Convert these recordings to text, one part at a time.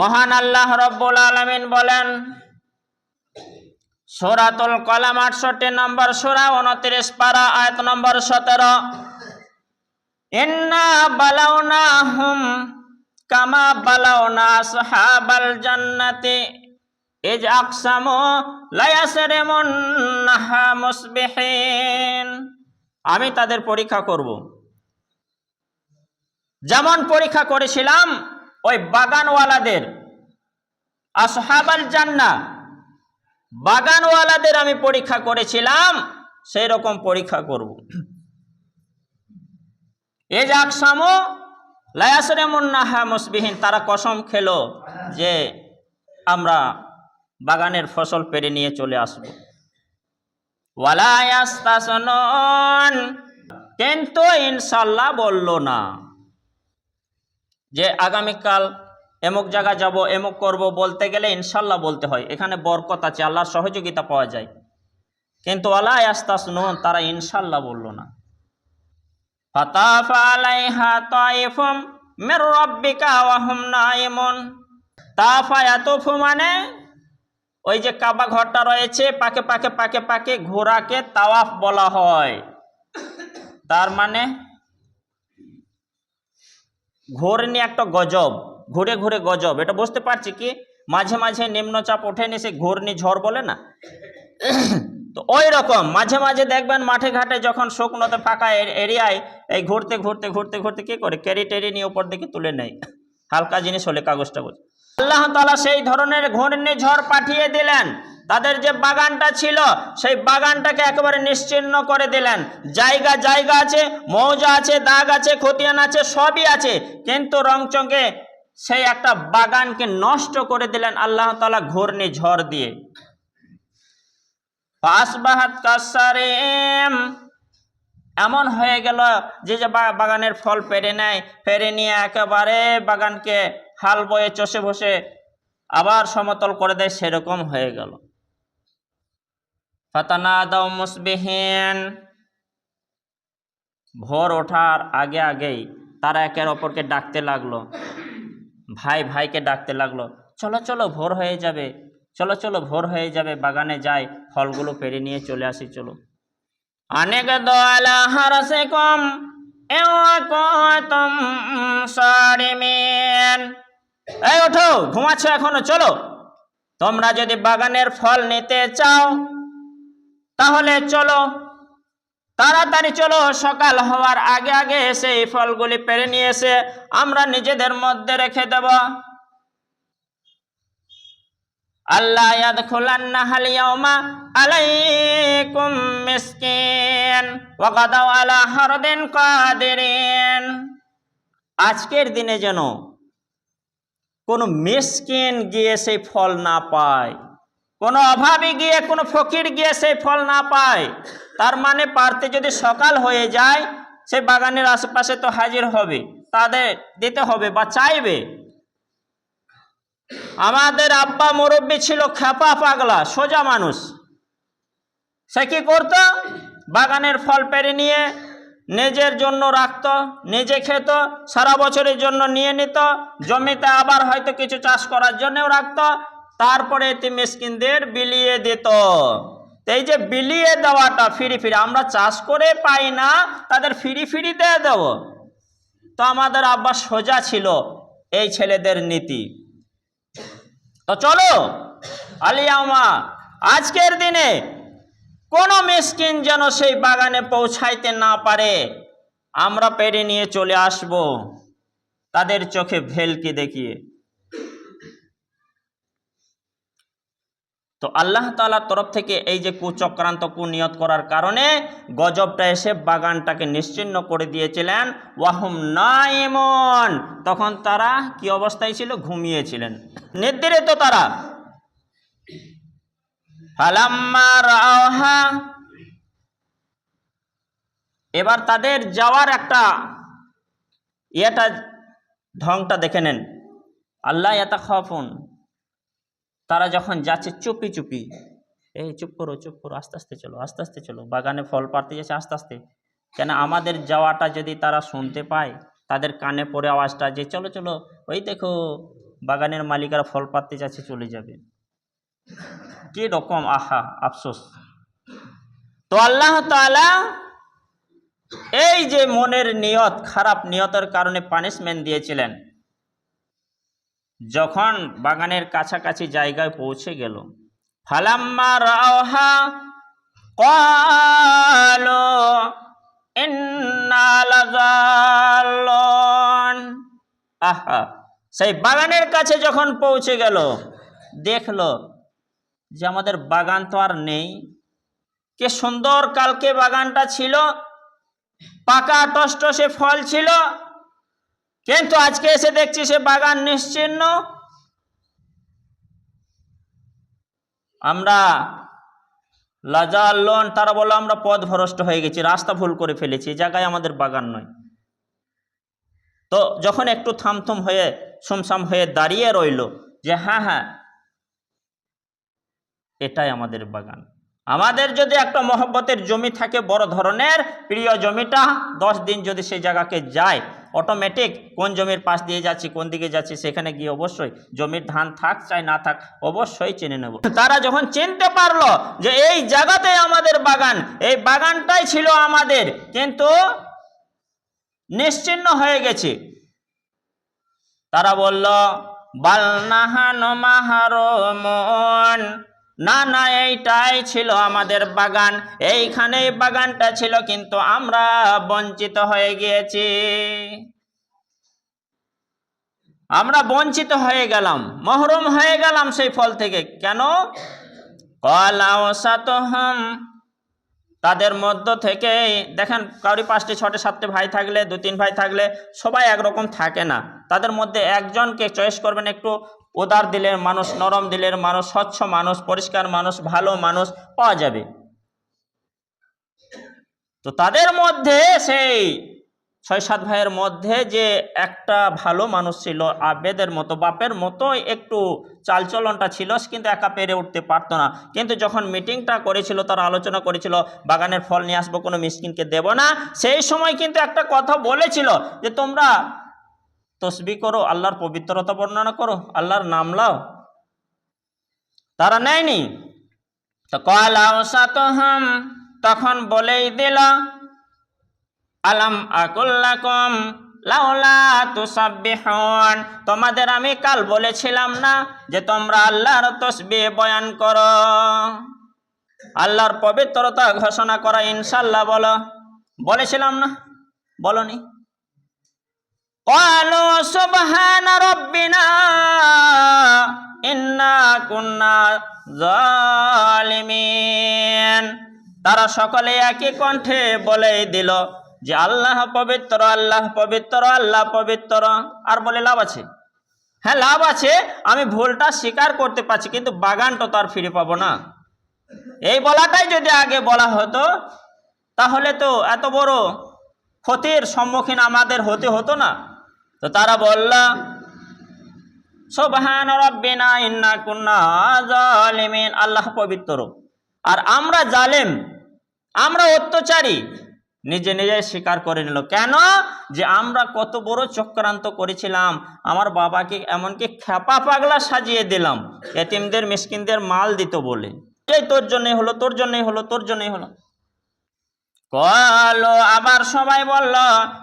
মহান আল্লাহ রব্বুল আলমিন বলেন, সোরাতুল কলাম আটষট্টি নম্বর সোরা, উনত্রিশ পারা, আয়াত নম্বর সতেরো। ইন্না বালাউনা হুম কামা বালাউনা সাহাবাল জান্নাতি, ইজ আকসামু লায়াসরিমুন্নাহা মুসবিহিন। আমি তাদের পরীক্ষা করব। যেমন পরীক্ষা করেছিলাম ওই বাগানওয়ালাদের, আসহাবাল জান্না, বাগানওয়ালাদের আমি পরীক্ষা করেছিলাম সেই রকম পরীক্ষা করব। এ যাক সামো লায়াসরেমুন্নাহা মুসবিহীন, তারা কসম খেলো যে আমরা বাগানের ফসল পেরে নিয়ে চলে আসব। ওয়ালায়াস্তাসনন কিন্তু ইনশাল্লাহ বলল না। যে আগামীকাল এমুক জায়গা যাব, এমুক করব বলতে গেলে ইনশাল্লাহ বলতে হয়। এখানে বরকত আছে, আল্লাহর সহযোগিতা পাওয়া যায়। কিন্তু আল্লাহ আস্তাস নুন তারা ইনশাল্লাহ বলল না। মানে ওই যে কাবা ঘরটা রয়েছে, পাকে পাকে পাকে পাকে ঘোড়াকে তাওয়াফ বলা হয়। তার মানে ঘোরনি একটা গজব, ঘুরে ঘুরে গজব। এটা বুঝতে পারছি কি? মাঝে মাঝে নিম্নচাপ ওঠেনি সে ঘূর্ণি ঝড় বলে না? তো ওই রকম, মাঝে মাঝে দেখবেন মাঠে ঘাটে যখন শুকনোতে ফাঁকা এরিয়ায় এই ঘুরতে ঘুরতে ঘুরতে ঘুরতে কি করে? ক্যারি টেরি নিয়ে উপর দিকে তুলে নেয়। হালকা জিনিস হলে কাগজ টাগজ আল্লাহ তালা সেই ধরনের ঘূর্ণি ঝড় পাঠিয়ে দিলেন। তাদের যে বাগানটা ছিল, সেই বাগানটাকে একেবারে নিশ্চিহ্ন করে দিলেন। জায়গা জায়গা আছে, মৌজা আছে, দাগ আছে, খতিয়ান আছে, সবই আছে। কিন্তু রংচঙ্গে সেই একটা বাগানকে নষ্ট করে দিলেন আল্লাহ তালা ঘূর্ণি ঝড় দিয়ে। এমন হয়ে গেল যে যে বাগানের ফল পেরে নেয় পেরে নিয়ে একেবারে বাগানকে হাল বয়ে চষে বসে আবার সমতল করে দেয়, সেরকম হয়ে গেল। ফাতানা দাও মুসবিহীন। ভোর ওঠার আগে আগেই তারা একের অপরকে ডাকতে লাগল। ভাই ভাইকে ডাকতে লাগল, চলো চলো, ভোর হয়ে যাবে। চলো চলো, ভোর হয়ে যাবে, বাগানে যাই, ফলগুলো পেরে নিয়ে চলে আসি, চলো। অনেক দোয়ালা হারসে কম এই, ওঠো, ঘুমাচ্ছ এখনও, চলো। তোমরা যদি বাগানের ফল নিতে চাও তাহলে চলো। তাড়াতাড়ি চলো, সকাল হওয়ার আগে আগে এসে এই ফলগুলি পেরে নিয়ে এসে আমরা নিজেদের মধ্যে রেখে দেব। আলাইকুম আলা আজকের দিনে যেন কোনো মিসকিন গিয়ে সেই ফল না পায়। কোনো অভাবী গিয়ে, কোনো ফকির গিয়ে সেই ফল না পায়। তার মানে পারতে যদি সকাল হয়ে যায়, সে বাগানের আশেপাশে তো হাজির হবে, তাদের দিতে হবে বা চাইবে। আমাদের আব্বা মুরব্বী ছিল খেপা পাগলা, সোজা মানুষ। সে কি করতো? বাগানের ফল পেরে নিয়ে নিজের জন্য রাখত, নিজে খেত, সারা বছরের জন্য নিয়ে নিত, জমিতে আবার হয়তো কিছু চাষ করার জন্যও রাখতো তারপরে এতে মিসকিনদের বিলিয়ে দিত। এই যে বিলিয়ে দেওয়াটা ফিরি ফিরি, আমরা চাষ করে পাই না, তাদের ফিরি ফিরি দিয়ে দেবো। তো আমাদের আব্বা সোজা ছিল এই ছেলেদের নীতি। তো চলো আলিয়ামা আজকের দিনে কোনো মিসকিন যেন সেই বাগানে পৌঁছাইতে না পারে, আমরা পেরে নিয়ে চলে আসব। তাদের চোখে ভেলকি দেখিয়ে। তো আল্লাহ তালার তরফ থেকে এই যে কুচক্রান্ত, কুনিয়ত করার কারণে গজবটা এসে বাগানটাকে নিশ্চিন্ন করে দিয়েছিলেন। ওয়াহুম নাইমন তখন তারা কি অবস্থায় ছিল? ঘুমিয়েছিলেন। নির্ধারিত তারা। এবার তাদের যাওয়ার একটা ইয়েটা, ঢংটা দেখে নেন। আল্লাহ এতা খফুন তারা যখন যাচ্ছে চুপি চুপি, এই চুপ করো চুপ করো, আস্তে আস্তে চলো, আস্তে আস্তে চলো, বাগানে ফল পাড়তে যাচ্ছে আস্তে আস্তে। কেন আমাদের যাওয়াটা যদি তারা শুনতে পায়, তাদের কানে পড়ে আওয়াজটা যে, চলো চলো, ওই দেখো, বাগানের মালিকারা ফল পাড়তে যাচ্ছে, চলে যাবে। কি রকম আহা, আফসোস। তো আল্লাহ তাআলা এই যে মনের নিয়ত, খারাপ নিয়তের কারণে পানিশমেন্ট দিয়েছিলেন। যখন বাগানের কাছাকাছি জায়গায় পৌঁছে গেল, ফালাম্মা ইন্না লাযাল্লুন আহা, সেই বাগানের কাছে যখন পৌঁছে গেল, দেখল যে আমাদের বাগান তো আর নেই। কে সুন্দর কালকে বাগানটা ছিল, পাকা টসটসে ফল ছিল কিন্তু আজকে এসে দেখছি সে বাগান নিশ্চিন্ন। আমরা লাজাল্লন তারা বলল আমরা পথ ভ্রষ্ট হয়ে গেছি, রাস্তা ভুল করে ফেলেছি জায়গায় আমাদের বাগান নয়। তো যখন একটু থামথুম হয়ে, সুমসাম হয়ে দাঁড়িয়ে রইল যে হ্যাঁ হ্যাঁ এটাই আমাদের বাগান। আমাদের যদি একটা মহব্বতের জমি থাকে বড় ধরনের, প্রিয় জমিটা দশ দিন যদি সেই জায়গাকে যায় অটোমেটিক কোন জমির পাশ দিয়ে যাচ্ছি, কোন দিকে যাচ্ছি, সেখানে গিয়ে অবশ্যই জমির ধান থাক চাই না থাক, অবশ্যই চিনে নেব। তারা যখন চিনতে পারল যে এই জায়গাতে আমাদের বাগান, এই বাগানটাই ছিল আমাদের, কিন্তু নিশ্চিন্ন হয়ে গেছে। তারা বলল, বালনাহান মাহারমন না না, এইটাই ছিল আমাদের বাগান। এইখানেই বাগানটা ছিল, কিন্তু আমরা বঞ্চিত হয়ে গিয়েছি। আমরা বঞ্চিত হয়ে গেলাম, মহরুম হয়ে গেলাম সেই ফল থেকে। কেন? কলাও সাতহম। তাদের মধ্য থেকে, দেখেন কাউরি পাঁচটি, ছটে, সাতটি ভাই থাকলে দু তিন ভাই থাকলে, সবাই একরকম থাকে না। তাদের মধ্যে একজনকে চয়েস করবেন একটু উদার দিলের মানুষ, নরম দিলের মানুষ, স্বচ্ছ মানুষ, পরিষ্কার মানুষ, ভালো মানুষ পাওয়া যাবে। তো তাদের মধ্যে সেই ছয় সাত ভাইয়ের মধ্যে যে একটা ভালো মানুষ ছিল, আবেদের মতো, বাপের মতো একটু চালচলনটা ছিল কিন্তু একা পেরে উঠতে পারতো না। কিন্তু যখন মিটিংটা করেছিল, তারা আলোচনা করেছিল, বাগানের ফল নিয়ে আসব, কোনো মিসকিনকে দেব না, সেই সময় কিন্তু একটা কথা বলেছিল যে তোমরা তসবি করো, আল্লাহর পবিত্রতা বর্ণনা করো, আল্লাহর নাম লাও তারা নেয়নি। তো সাতহম তখন বলেই দিল, আলাম আকুল্লাকুম লাউলা তুসাব্বিহুন, তোমাদের আমি কাল বলেছিলাম না যে তোমরা আল্লাহর তসবি বয়ান করো। আল্লাহর পবিত্রতা ঘোষণা করা ইনশাল্লাহ বলো। বলেছিলাম না? বলনি। قالوا سبحان ربنا إنا كنا ظالمين তারা সকলে একই কণ্ঠে বলেই দিল যে আল্লাহ পবিত্র আল্লাহ পবিত্র আল্লাহ পবিত্র আর বলে লাভ আছে হ্যাঁ লাভ আছে আমি ভুলটা স্বীকার করতে পারছি কিন্তু বাগানটা তো আর ফিরে পাবো না এই বলাটাই যদি আগে বলা হতো তাহলে তো এত বড় ক্ষতির সম্মুখীন আমাদের হতে হতো না তো তারা বলল, সোবহান রব্বিনা, ইন্না কুন্না জালিমিন। আল্লাহ পবিত্র আর আমরা জালেম, আমরা অত্যাচারী। নিজে নিজে স্বীকার করে নিল। কেন? যে আমরা কত বড় চক্রান্ত করেছিলাম। আমার বাবাকে এমনকি খেপা পাগলা সাজিয়ে দিলাম। এতিমদের, মিসকিনদের মাল দিত বলে। এই তোর জন্যই হলো, তোর জন্যই হলো, তোর জন্যই হলো। কলো, আবার সবাই বলল,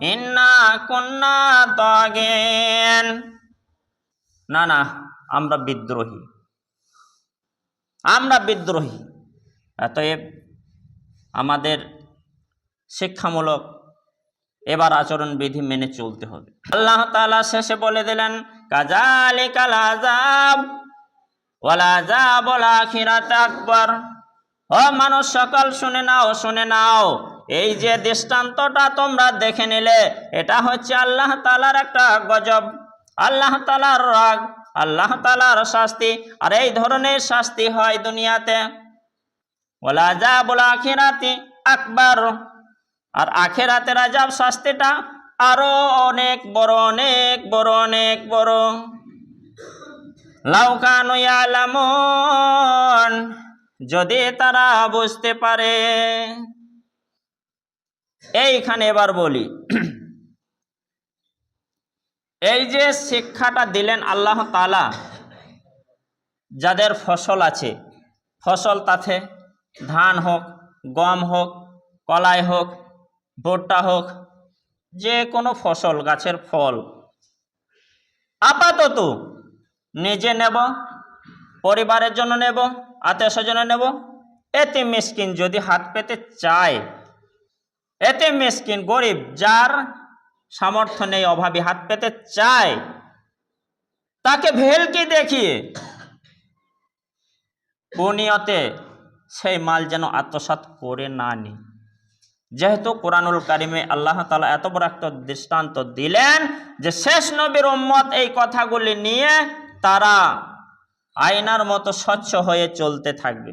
ইন্না কন্যা তগেন। না না, আমরা বিদ্রোহী। আমরা বিদ্রোহী। অতএব আমাদের শিক্ষামূলক এবার আচরণ বিধি মেনে চলতে হবে। আল্লাহ তাআলা শেষে বলে দিলেন কাজালিকাল আযাব, ওয়াল আযাব ওয়াল আখিরাত আকবার। ও মানুষ, সকল শুনে নাও শুনে নাও। এই যে দৃষ্টান্তটা তোমরা দেখে নিলে, এটা হচ্ছে আল্লাহ তালার একটা গজব, আল্লাহ তালার রাগ, আল্লাহ তালার শাস্তি, আর এই ধরনের শাস্তি হয় দুনিয়াতে। বলা যা বলা আখিরাতি আকবার। আর আখেরাতের আজাব শাস্তিটা আরও অনেক বড় অনেক বড় অনেক বড়। লাউকানু ইয়ালামুন, যদি তারা বুঝতে পারে। এইখানে এবার বলি। এই যে শিক্ষাটা দিলেন আল্লাহ তালা যাদের ফসল আছে, ফসল তাতে ধান হোক, গম হোক, কলাই হোক, ভুট্টা হোক, যে কোনো ফসল, গাছের ফল, আপাতত নিজে নেব, পরিবারের জন্য নেব, আত্মীয় স্বজনে নেব, এতে মিসকিন যদি হাত পেতে চায় এতে মিসকিন গরিব যার সামর্থ্য নেই, অভাবী হাত পেতে চায়। তাকে ভেলকি দেখিয়ে পুনিয়তে সেই মাল যেন আত্মসাৎ করে না নি যেহেতু কোরআনুল কারিমে আল্লাহ তালা এত বড় একটা দৃষ্টান্ত দিলেন যে শেষ নবীর উম্মত এই কথাগুলি নিয়ে তারা আয়নার মতো স্বচ্ছ হয়ে চলতে থাকবে।